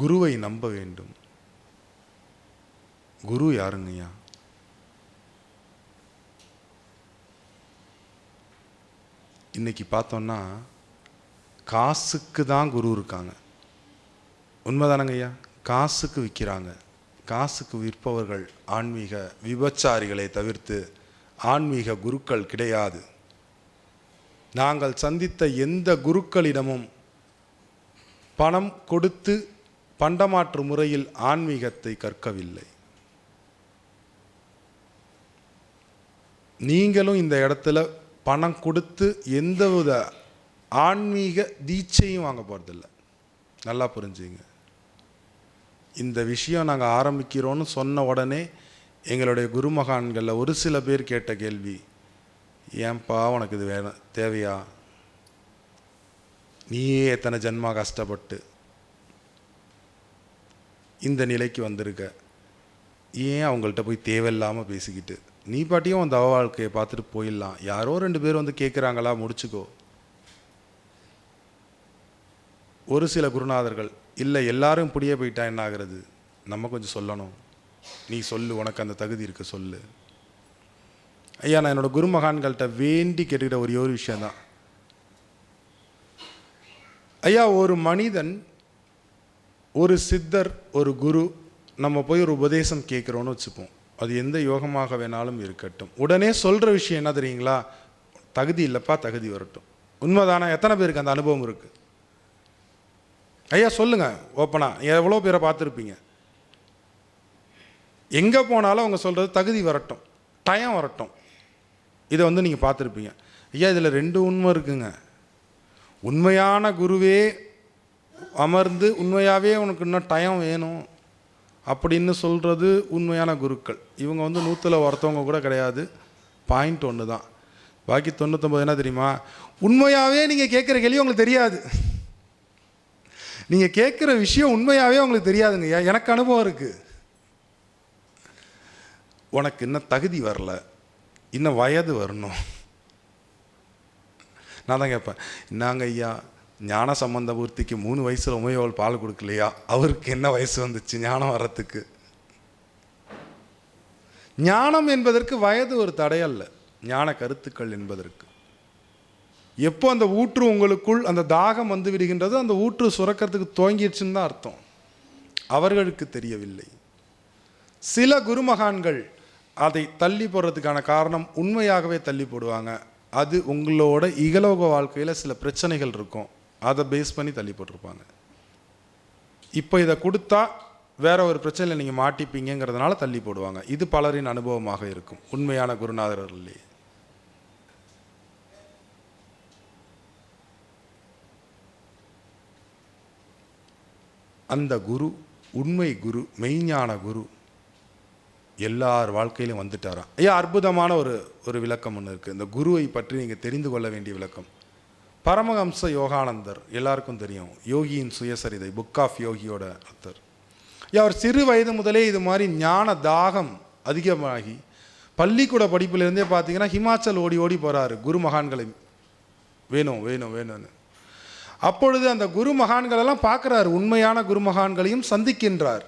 குருவை நம்ப வேண்டும். குரு யாருங்கய்யா இன்னைக்கு பார்த்தோன்னா காசுக்கு தான் குரு இருக்காங்க. உண்மைதானங்க ஐயா? காசுக்கு விற்கிறாங்க காசுக்கு விற்பவர்கள் ஆன்மீக விபச்சாரிகளை தவிர்த்து ஆன்மீக குருக்கள் கிடையாது. நாங்கள் சந்தித்த எந்த குருக்களிடமும் பணம் கொடுத்து பண்டமாற்று முறையில் ஆன்மீகத்தை கற்கவில்லை. நீங்களும் இந்த இடத்துல பணம் கொடுத்து எந்தவித ஆன்மீக தீட்சையும் வாங்க போகிறதில்ல நல்லா புரிஞ்சுங்க. இந்த விஷயம் நாங்கள் ஆரம்பிக்கிறோன்னு சொன்ன உடனே எங்களுடைய குருமகான்களில் ஒரு சில பேர் கேட்ட கேள்வி ஏன்பா உனக்கு இது வேணும் தேவையா? நீயே எத்தனை ஜென்மா கஷ்டப்பட்டு இந்த நிலைக்கு வந்திருக்க. ஏன் அவங்கள்ட்ட போய் தேவையில்லாமல் பேசிக்கிட்டு? நீ பாட்டியும் அந்த அவ வாழ்க்கையை பார்த்துட்டு போயிடலாம். யாரோ ரெண்டு பேர் வந்து கேட்குறாங்களா முடிச்சுக்கோ. ஒரு சில குருநாதர்கள் இல்லை எல்லாரும் இப்படியே போயிட்டா என்ன ஆகிறது? நம்ம கொஞ்சம் சொல்லணும். நீ சொல்லு உனக்கு அந்த தகுதி இருக்கு சொல்லு. ஐயா நான் என்னோட குருமகான்கள்கிட்ட வேண்டி கேட்டுக்கிட்ட ஒரே ஒரு விஷயந்தான் ஐயா ஒரு மனிதன் ஒரு சித்தர் ஒரு குரு நம்ம போய் ஒரு உபதேசம் கேட்குறோன்னு வச்சுப்போம். அது எந்த யோகமாக வேணாலும் இருக்கட்டும். உடனே சொல்கிற விஷயம் என்ன தெரியுங்களா? தகுதி இல்லைப்பா தகுதி வரட்டும். உண்மைதானா? எத்தனை பேருக்கு அந்த அனுபவம் இருக்குது ஐயா சொல்லுங்கள் ஓப்பனா. எவ்வளோ பேரை பார்த்துருப்பீங்க? எங்கே போனாலும் அவங்க சொல்கிறது தகுதி வரட்டும். டயம் வரட்டும். இதை வந்து நீங்கள் பார்த்துருப்பீங்க. ஐயா இதில் ரெண்டு உண்மை இருக்குங்க. உண்மையான குருவே அமர்ந்து உண்மையாகவே உனக்கு இன்னும் டைம் வேணும் அப்படின்னு சொல்கிறது உண்மையான குருக்கள். இவங்க வந்து நூற்றில் ஒருத்தவங்க கூட கிடையாது. பாயிண்ட் ஒன்று தான் பாக்கி தொண்ணூத்தொம்பது என்ன தெரியுமா? உண்மையாகவே நீங்கள் கேட்குற கேள்வி உங்களுக்கு தெரியாது. நீங்கள் கேட்குற விஷயம் உண்மையாகவே உங்களுக்கு தெரியாதுங்க. எனக்கு அனுபவம் இருக்குது உனக்கு இன்னும் தகுதி வரல. இன்னும் வயது வரணும். நான் தான் கேட்பேன் என்னங்க ஐயா ஞான சம்பந்த பூர்த்திக்கு மூணு வயசில் உமையோல் பால் கொடுக்கலையா? அவருக்கு என்ன வயசு வந்துச்சு? ஞானம் வர்றதுக்கு. ஞானம் என்பதற்கு வயது ஒரு தடையல்ல ஞான கருத்துக்கள் என்பதற்கு. எப்போ அந்த ஊற்று உங்களுக்குள் அந்த தாகம் வந்து விடுகின்றதோ அந்த ஊற்று சுரக்கிறதுக்கு துவங்கிடுச்சுன்னு தான் அர்த்தம். அவர்களுக்கு தெரியவில்லை. சில குருமகான்கள் அதை தள்ளி போடுறதுக்கான காரணம் உண்மையாகவே தள்ளி போடுவாங்க. அது உங்களோட இகலோக வாழ்க்கையில் சில பிரச்சனைகள் இருக்கும். அதை பேஸ் பண்ணி தள்ளி போட்டிருப்பாங்க. இப்போ இதை கொடுத்தா வேற ஒரு பிரச்சனையில் நீங்கள் மாட்டிப்பீங்கிறதுனால தள்ளி போடுவாங்க. இது பலரின் அனுபவமாக இருக்கும். உண்மையான குருநாதர்களே அந்த குரு உண்மை குரு மெய்ஞான குரு எல்லார் வாழ்க்கையிலும் வந்துட்டாராம். ஐயா அற்புதமான ஒரு ஒரு விளக்கம் ஒன்று இருக்குது இந்த குருவை பற்றி நீங்கள் தெரிந்து கொள்ள வேண்டிய விளக்கம். பரமஹம்ச யோகானந்தர் எல்லாருக்கும் தெரியும். யோகியின் சுயசரிதை புக் ஆஃப் யோகியோட அர்த்தர். அவர் சிறு வயது முதலே இது மாதிரி ஞான தாகம் அதிகமாகி பள்ளிக்கூட படிப்பிலிருந்தே பார்த்தீங்கன்னா ஹிமாச்சல் ஓடி ஓடி போகிறாரு குரு மகான்களை. வேணும் வேணும் வேணும்னு. அப்பொழுது அந்த குரு மகான்களெல்லாம் பார்க்குறாரு உண்மையான குரு மகான்களையும் சந்திக்கின்றார்.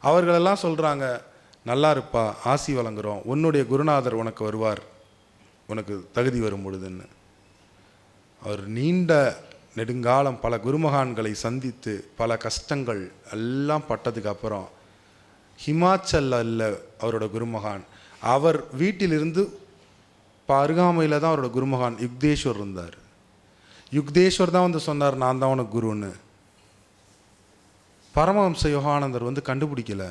அவர்களெல்லாம் சொல்கிறாங்க நல்லா இருப்பா ஆசி வழங்குறோம். உன்னுடைய குருநாதர் உனக்கு வருவார். உனக்கு தகுதி வரும் பொழுதுன்னு. அவர் நீண்ட நெடுங்காலம் பல குருமகான்களை சந்தித்து பல கஷ்டங்கள் எல்லாம் பட்டதுக்கு அப்புறம் ஹிமாச்சல் அல்ல அவரோட குருமகான். அவர் வீட்டிலிருந்து அருகாமையில் தான் அவரோட குருமகான் யுக்தேஸ்வர் இருந்தார். யுக்தேஸ்வர் தான் வந்து சொன்னார் நான் தான் உனக்கு குருன்னு. பரமஹம்ச யோகானந்தர் வந்து கண்டுபிடிக்கல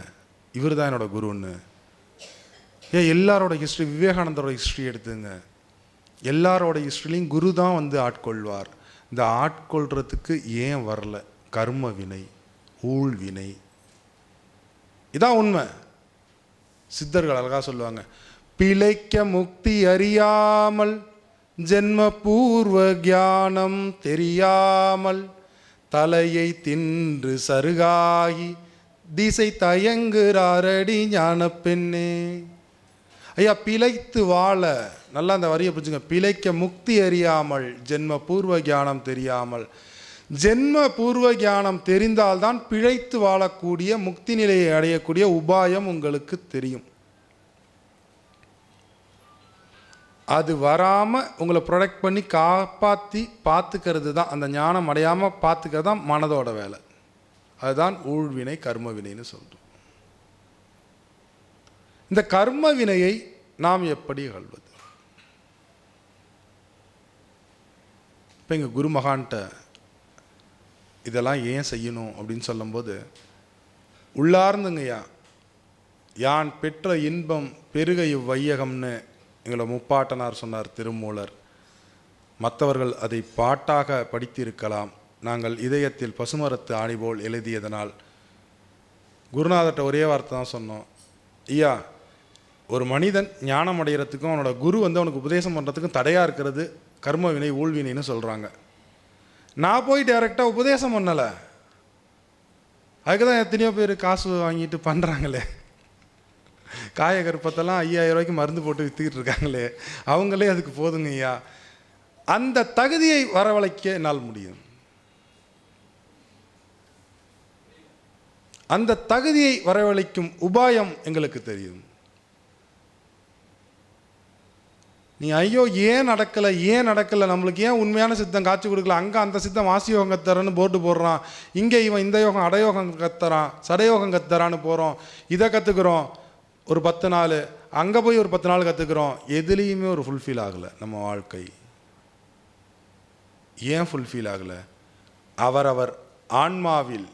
இவர் தான் என்னோட குருன்னு. ஏன் எல்லாரோட ஹிஸ்ட்ரி விவேகானந்தரோட ஹிஸ்ட்ரி எடுத்துங்க. எல்லாரோட ஹிஸ்ட்ரிலையும் குரு தான் வந்து ஆட்கொள்வார். இந்த ஆட்கொள்றதுக்கு ஏன் வரல? கர்ம வினை ஊழ் வினை. இதான் உண்மை. சித்தர்கள் அழகாக சொல்லுவாங்க பிழைக்க முக்தி அறியாமல் ஜென்ம பூர்வ ஞானம் தெரியாமல் தலையை தின்று சருகாகி திசை தயங்குறாரடி ஞான பெண்ணே ஐயா பிழைத்து வாழ. நல்லா அந்த வரியை புரிஞ்சுங்க. பிழைக்க முக்தி அறியாமல் ஜென்ம பூர்வ ஞானம் தெரியாமல். ஜென்ம பூர்வ ஞானம் தெரிந்தால்தான் பிழைத்து வாழக்கூடிய முக்தி நிலையை அடையக்கூடிய உபாயம் உங்களுக்கு தெரியும். அது வராமல் உங்களை ப்ரொடெக்ட் பண்ணி காப்பாற்றி பார்த்துக்கிறது தான். அந்த ஞானம் அடையாமல் பார்த்துக்கிறது தான் மனதோட வேலை. அதுதான் ஊழ்வினை கர்மவினைன்னு சொல்கிறோம் இந்த கர்ம வினையை நாம் எப்படி கல்வது இப்போ எங்கள் குருமகான்கிட்ட இதெல்லாம் ஏன் செய்யணும் அப்படின்னு சொல்லும்போது உள்ளார்ந்துங்கய்யா யான் பெற்ற இன்பம் பெருக இவ்வையகம்னு எங்களை முப்பாட்டனார் சொன்னார் திருமூலர். மற்றவர்கள் அதை பாட்டாக படித்திருக்கலாம். நாங்கள் இதயத்தில் பசுமரத்து ஆணி போல் எழுதியதனால். குருநாதர்கிட்ட ஒரே வார்த்தை தான் சொன்னோம். ஐயா ஒரு மனிதன் ஞானம் அடைகிறதுக்கும் அவனோட குரு வந்து அவனுக்கு உபதேசம் பண்ணுறதுக்கும் தடையாக இருக்கிறது கர்ம வினை ஊழ்வினைன்னு சொல்கிறாங்க நான் போய் டைரெக்டாக உபதேசம் பண்ணலை. அதுக்கு தான் எத்தனையோ பேர் காசு வாங்கிட்டு பண்ணுறாங்களே காயகற்பத்தெல்லாம் ஐயாயிரம் ரூபாய்க்கு மருந்து போட்டு விற்றுக்கிட்டு இருக்காங்களே. அவங்களே அதுக்கு போதுங்க ஐயா. அந்த தகுதியை வரவழைக்க என்னால் முடியும். அந்த தகுதியை வரவழைக்கும் உபாயம் எங்களுக்கு தெரியும். நீ ஐயோ ஏன் நடக்கலை? ஏன் நடக்கலை? நம்மளுக்கு ஏன் உண்மையான சித்தம் காட்சி கொடுக்கல? அங்கே அந்த சித்தம் வாசி யோகம் கத்துறன்னு போட்டு போடுறான். இங்கே இவன் இந்த யோகம் அடயோகம் கத்துறான். சடயோகம் கத்துறான்னு போகிறோம் இதை கற்றுக்குறோம் ஒரு பத்து நாள். அங்கே போய் ஒரு பத்து நாள் கற்றுக்குறோம் எதுலேயுமே ஒரு ஃபுல்ஃபில் ஆகலை நம்ம வாழ்க்கை. ஏன் ஃபுல்ஃபில் ஆகலை? அவரவர் ஆன்மாவில்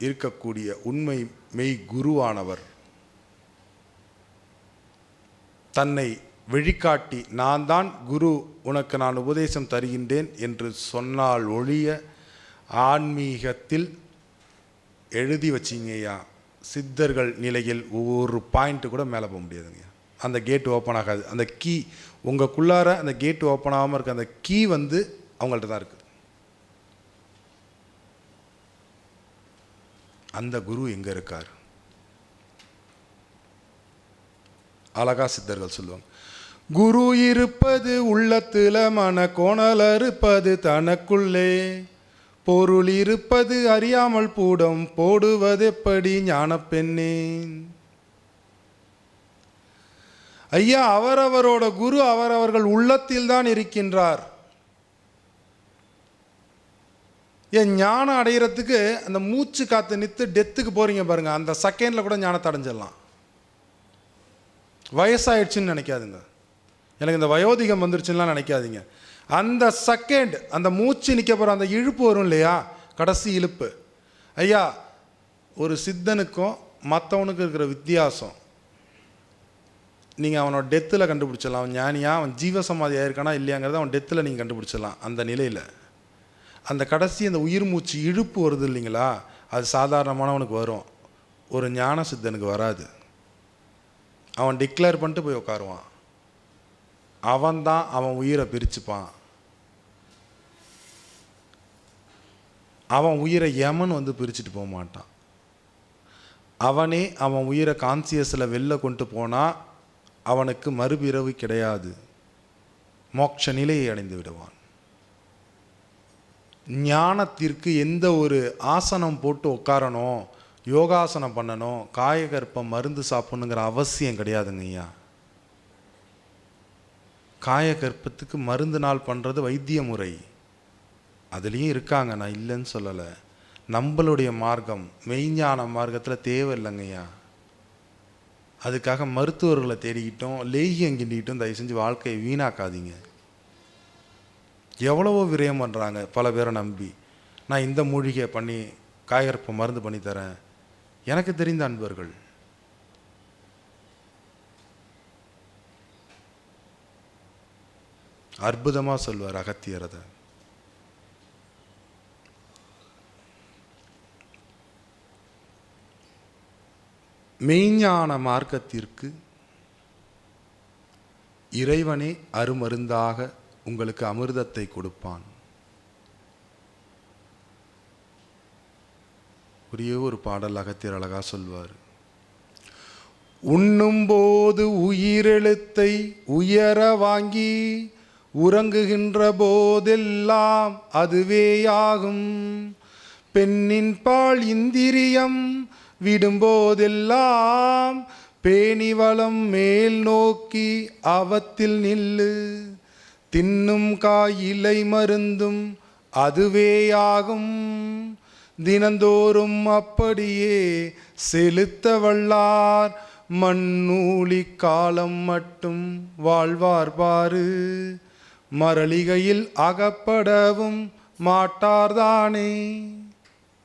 இருக்கக்கூடிய உண்மை மெய் குருவானவர். தன்னை வழிகாட்டி நான் தான் குரு உனக்கு நான் உபதேசம் தருகின்றேன் என்று சொன்னால் ஒழிய ஆன்மீகத்தில் எழுதி வச்சிங்கய்யா. சித்தர்கள் நிலையில் ஒவ்வொரு பாயிண்ட்டு கூட மேலே போக முடியாதுங்க அந்த கேட் ஓப்பன் ஆகாது. அந்த கீ உங்களுக்குள்ளார அந்த கேட் ஓப்பன் ஆகாமல் இருக்க அந்த கீ வந்து அவங்கள்ட்ட தான் இருக்குது. அந்த குரு எங்கே இருக்கார்? அழகா சித்தர்கள் சொல்லுவாங்க. குரு இருப்பது உள்ளத்துல மன கோணல் அறுப்பது தனக்குள்ளே. பொருள் இருப்பது அறியாமல் பூடம் போடுவதெப்படி ஞான பெண்ணே ஐயா அவரவரோட குரு அவரவர்கள் உள்ளத்தில் தான் இருக்கின்றார். என் ஞானம் அடையிறதுக்கு அந்த மூச்சு காத்து நித்து டெத்துக்கு போறீங்க பாருங்க. அந்த செகண்ட்ல கூட ஞானத்தை அடைஞ்சிடலாம். வயசாயிடுச்சுன்னு நினைக்காதுங்க. எனக்கு இந்த வயோதிகம் வந்துருச்சுன்னா நினைக்காதீங்க. அந்த செகண்ட் அந்த மூச்சு நிற்க போகிற அந்த இழுப்பு வரும் இல்லையா? கடைசி இழுப்பு. ஐயா ஒரு சித்தனுக்கும் மற்றவனுக்கும் இருக்கிற வித்தியாசம். நீங்கள் அவனோட டெத்தில் கண்டுபிடிச்சிடலாம். அவன் ஞானியாக அவன் ஜீவசமாதி ஆயிருக்கானா? இல்லையாங்கிறத அவன் டெத்தில் நீங்கள் கண்டுபிடிச்சிடலாம். அந்த நிலையில். அந்த கடைசி அந்த உயிர் மூச்சு இழுப்பு வருது இல்லைங்களா? அது சாதாரணமானவனுக்கு வரும். ஒரு ஞான சித்தனுக்கு வராது. அவன் டிக்ளேர் பண்ணிட்டு போய் உட்காருவான். அவன்தான் அவன் உயிரை பிரிச்சுப்பான். அவன் உயிரை யமன் வந்து பிரிச்சுட்டு போக மாட்டான். அவனே அவன் உயிரை கான்சியஸில் வெளில கொண்டு போனால் அவனுக்கு மறுபிறவு கிடையாது. மோட்ச நிலையை அடைந்து விடுவான். ஞானத்திற்கு எந்த ஒரு ஆசனம் போட்டு உட்காரணும் யோகாசனம் பண்ணணும் காயகற்பம் மருந்து சாப்பிடணுங்கிற அவசியம் கிடையாதுங்க ஐயா. காய கற்பத்துக்கு மருந்து நாள் பண்ணுறது வைத்திய முறை. அதுலேயும் இருக்காங்க நான் இல்லைன்னு சொல்லலை. நம்மளுடைய மார்க்கம் மெய்ஞான மார்க்கத்தில் தேவை இல்லைங்கய்யா அதுக்காக மருத்துவர்களை தேடிக்கிட்டோம் லேகியம் கிண்டிக்கிட்டும் தயவு செஞ்சு வாழ்க்கையை வீணாக்காதீங்க. எவ்வளவோ விரயம் பண்ணுறாங்க பல பேரை நம்பி. நான் இந்த மூலிகை பண்ணி காயகற்ப மருந்து பண்ணி தரேன் எனக்கு தெரிந்த அன்பர்கள். அற்புதமாக சொல்வார் அகத்தியரதை. மெய்ஞான மார்க்கத்திற்கு இறைவனே அருமருந்தாக உங்களுக்கு அமிர்தத்தை கொடுப்பான். ஒரே ஒரு பாடல் அகத்தியர் அழகா சொல்வார். உண்ணும்போது உயிரெழுத்தை உயர வாங்கி உறங்குகின்ற போதெல்லாம் அதுவேயாகும். பெண்ணின் பால் இந்திரியம் விடும்போதெல்லாம் பேணிவளம் மேல் நோக்கி அவத்தில் நில்லு. தின்னும் காயிலை மருந்தும் அதுவேயாகும். தினந்தோறும் அப்படியே செலுத்த வல்லார் மண்ணூலி காலம் மட்டும் வாழ்வார்பாறு மரளிகையில் அகப்படவும் மாட்டார்தானே?